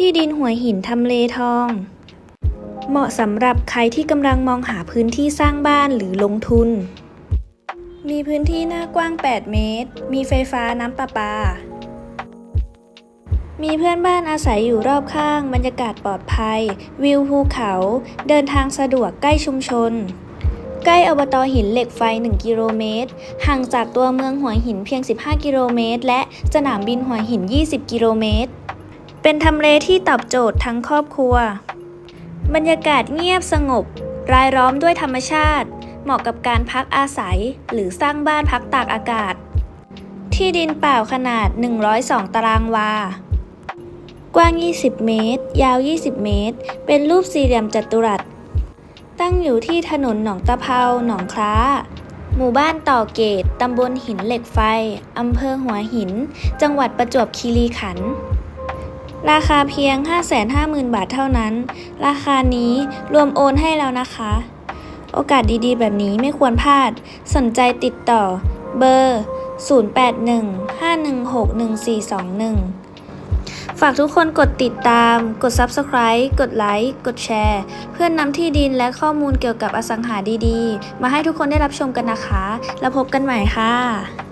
ที่ดินหัวหินทำเลทอง เหมาะสำหรับใครที่กำลังมองหาพื้นที่สร้างบ้านหรือลงทุน มีพื้นที่หน้ากว้าง 8 เมตร มีไฟฟ้าน้ำประปา มีเพื่อนบ้านอาศัยอยู่รอบข้าง บรรยากาศปลอดภัย วิวภูเขา เดินทางสะดวกใกล้ชุมชน ใกล้อบตหินเหล็กไฟ 1 กิโลเมตร ห่างจากตัวเมืองหัวหินเพียง 15 กิโลเมตร และสนามบินหัวหิน 20 กิโลเมตร เป็นทำเลที่ตอบโจทย์ทั้งครอบครัว บรรยากาศเงียบสงบ รายล้อมด้วยธรรมชาติ เหมาะกับการพักอาศัย หรือสร้างบ้านพักตากอากาศ ที่ดินเปล่าขนาด 102 ตารางวา กว้าง 20 เมตร ยาว 20 เมตร เป็นรูปสี่เหลี่ยมจัตุรัส ตั้งอยู่ที่ถนนหนองตะเภาหนองคล้า หมู่บ้านต่อเกต ตำบลหินเหล็กไฟ อำเภอหัวหิน จังหวัดประจวบคีรีขันธ์ ราคาเพียง 550,000 บาทเท่านั้น ราคานี้รวมโอนให้แล้วนะคะ โอกาสดีๆ แบบนี้ไม่ควรพลาด สนใจติดต่อ เบอร์ 0815161421 ฝากทุกคนกดติดตาม กด Subscribe กดไลค์ กดแชร์ เพื่อนนำที่ดินและข้อมูลเกี่ยวกับอสังหาดีๆ มาให้ทุกคนได้รับชมกันนะคะ แล้วพบกันใหม่ค่ะ